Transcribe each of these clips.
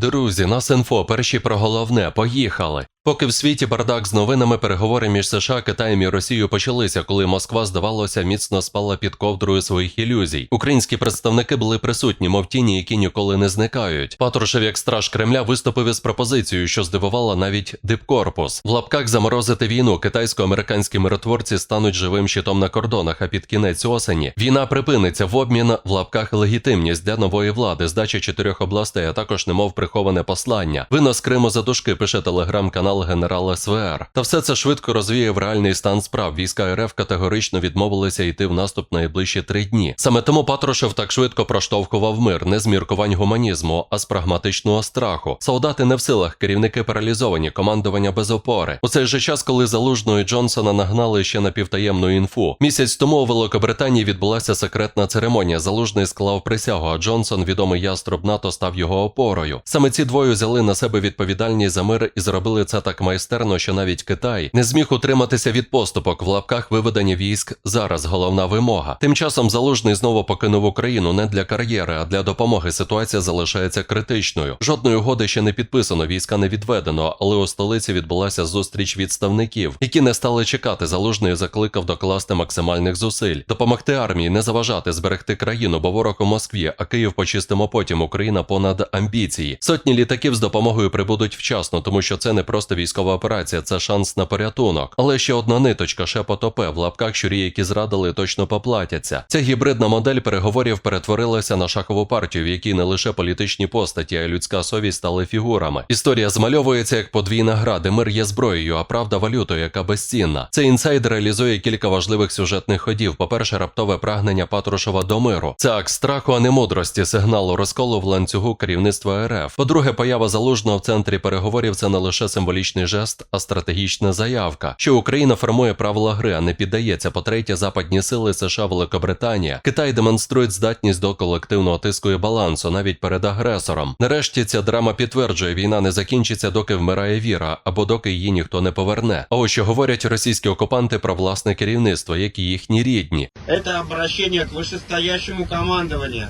Друзі, нас інфо, перші про головне, поїхали. Поки в світі бардак з новинами, переговори між США, Китаєм і Росією почалися, коли Москва, здавалося, міцно спала під ковдрою своїх ілюзій. Українські представники були присутні, мов тіні, які ніколи не зникають. Патрушев, як страж Кремля, виступив із пропозицією, що здивувала навіть дипкорпус. В лапках заморозити війну китайсько-американські миротворці стануть живим щитом на кордонах. А під кінець осені війна припиниться в обмін в лапках легітимність для нової влади, здача чотирьох областей, а також немов приховане послання. Винос Криму за дужки, пише телеграм-канал генерал СВР. Та все це швидко розвіяв реальний стан справ. Війська РФ категорично відмовилися йти в наступ найближчі три дні. Саме тому Патрушев так швидко проштовхував мир, не з міркувань гуманізму, а з прагматичного страху. Солдати не в силах, керівники паралізовані, командування без опори. У цей же час, коли залужного і Джонсона нагнали ще на півтаємну інфу. Місяць тому у Великобританії відбулася секретна церемонія. Залужний склав присягу, а Джонсон, відомий яструб НАТО, став його опорою. Саме ці двоє взяли на себе відповідальність за мир і зробили це так майстерно, що навіть Китай не зміг утриматися від поступок в лапках виведення військ. Зараз головна вимога. Тим часом залужний знову покинув Україну не для кар'єри, а для допомоги. Ситуація залишається критичною. Жодної угоди ще не підписано, війська не відведено, але у столиці відбулася зустріч відставників, які не стали чекати. Залужний закликав докласти максимальних зусиль, допомогти армії, не заважати, зберегти країну, бо ворог у Москві, а Київ почистимо потім. Україна понад амбіції. Сотні літаків з допомогою прибудуть вчасно, тому що це не просто військова операція, це шанс на порятунок. Але ще одна ниточка шепот ОП в лапках щурі, які зрадили, точно поплатяться. Ця гібридна модель переговорів перетворилася на шахову партію, в якій не лише політичні постаті, а й людська совість стали фігурами. Історія змальовується як подвійна гра, де мир є зброєю, а правда валютою, яка безцінна. Цей інсайд реалізує кілька важливих сюжетних ходів. По-перше, раптове прагнення Патрушева до миру. Це акт страху, а не мудрості, сигналу розколу в ланцюгу керівництва РФ. По-друге, поява залужного в центрі переговорів це не лише символічний жест, а стратегічна заявка, що Україна формує правила гри, а не піддається. По-третє, западні сили США, Великобританія, Китай демонструють здатність до колективного тиску і балансу навіть перед агресором. Нарешті ця драма підтверджує, війна не закінчиться, доки вмирає віра, або доки її ніхто не поверне. А ось що говорять російські окупанти про власне керівництво, як і їхні рідні. Это обращение к вышестоящему командованию,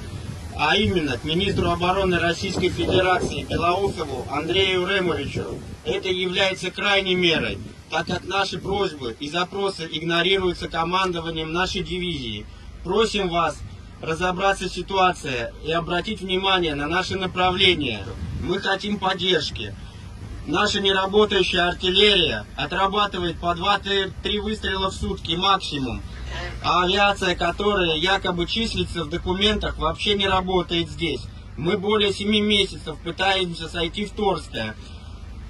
а именно к министру обороны Российской Федерации Белоусову Андрею Ремовичу. Это является крайней мерой, так как наши просьбы и запросы игнорируются командованием нашей дивизии. Просим вас разобраться в ситуации и обратить внимание на наши направления. Мы хотим поддержки. Наша неработающая артиллерия отрабатывает по 2-3 выстрела в сутки максимум а авиация, которая якобы числится в документах, вообще не работает здесь. Мы более 7 месяцев пытаемся сойти в Торское,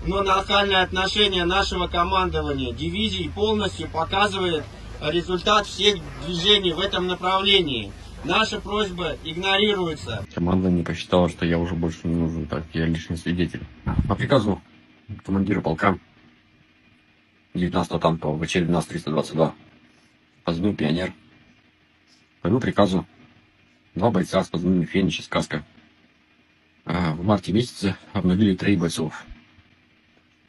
но нахальное отношение нашего командования дивизии полностью показывает результат всех движений в этом направлении. Наша просьба игнорируется. Командование не посчитала, что я уже больше не нужен, так я лишний свидетель. По приказу командира полка 19 танка ВЧ-12322 Позвонил пионер. По приказу два бойца с позывными Фенич и Сказка а в марте месяце обновили три бойцов.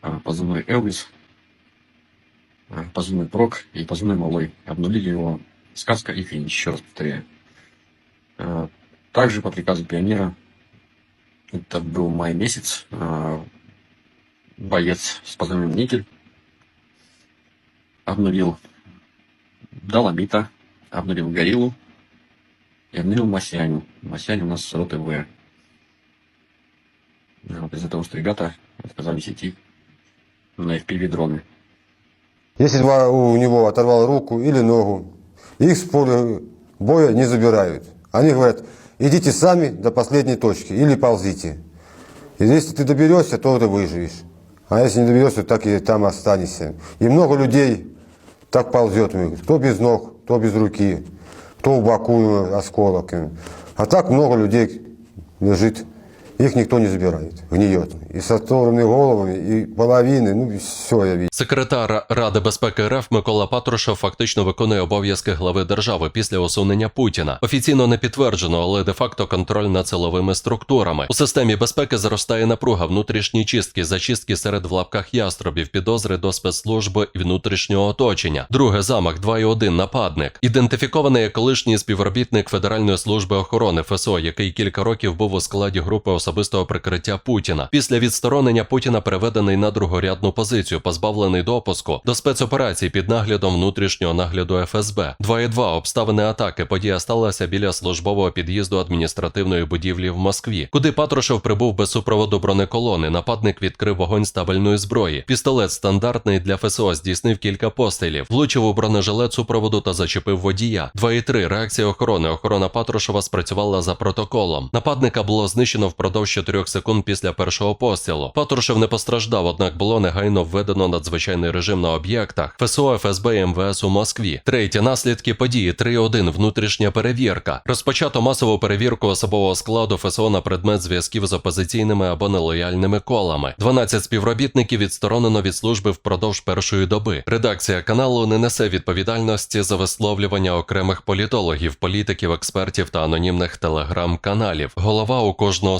А позывной Элвис, а позывной Прок и позывной Малой. Обнулили его Сказка и фенич еще раз повторяю. А, также по приказу пионера, это был май месяц, а, боец с позывным Никель обновил Доломита, обнулил Гориллу и обнулил Масяню. Масяню у нас с роты В. Вот из-за того, что ребята отказались идти на FPV-дроны. Если два- у него оторвало руку или ногу, их с поля боя не забирают. Они говорят, идите сами до последней точки или ползите. И если ты доберешься, то ты выживешь. А если не доберешься, так и там останешься. И много людей так ползет. Кто без ног, кто без руки, кто в боку осколок. А так много людей лежит. Их никто не забирает, гниет. И с оторванными головами, и половины, ну все я видел. Секретар Ради безпеки РФ Микола Патрушев фактично виконує обов'язки глави держави після усунення Путіна. Офіційно не підтверджено, але де-факто контроль над силовими структурами. У системі безпеки зростає напруга, внутрішні чистки, зачистки серед в лапках яструбів, підозри до спецслужби і внутрішнього оточення. Друге замах 2,1 нападник. Ідентифікований як колишній співробітник Федеральної служби охорони ФСО, який кілька років був у складі групи особливих особистого прикриття Путіна. Після відсторонення Путіна переведений на другорядну позицію, позбавлений допуску до спецоперацій під наглядом внутрішнього нагляду ФСБ. 2.2. обставини атаки. Подія сталася біля службового під'їзду адміністративної будівлі в Москві, куди Патрушев прибув без супроводу бронеколони. Нападник відкрив вогонь з табельної зброї. Пістолет стандартний для ФСО здійснив кілька пострілів, влучив у бронежилет супроводу та зачепив водія. 2.3. реакція охорони. Охорона Патрушева спрацювала за протоколом. Нападника було знищено впродовж 4 секунд після першого пострілу. Патрушев не постраждав, однак було негайно введено надзвичайний режим на об'єктах ФСО, ФСБ і МВС у Москві. Третє наслідки події 3.1. внутрішня перевірка. Розпочато масову перевірку особового складу ФСО на предмет зв'язків з опозиційними або нелояльними колами. 12 співробітників відсторонено від служби впродовж першої доби. Редакція каналу не несе відповідальності за висловлювання окремих політологів, політиків, експертів та анонімних телеграм-каналів. Голова у кожного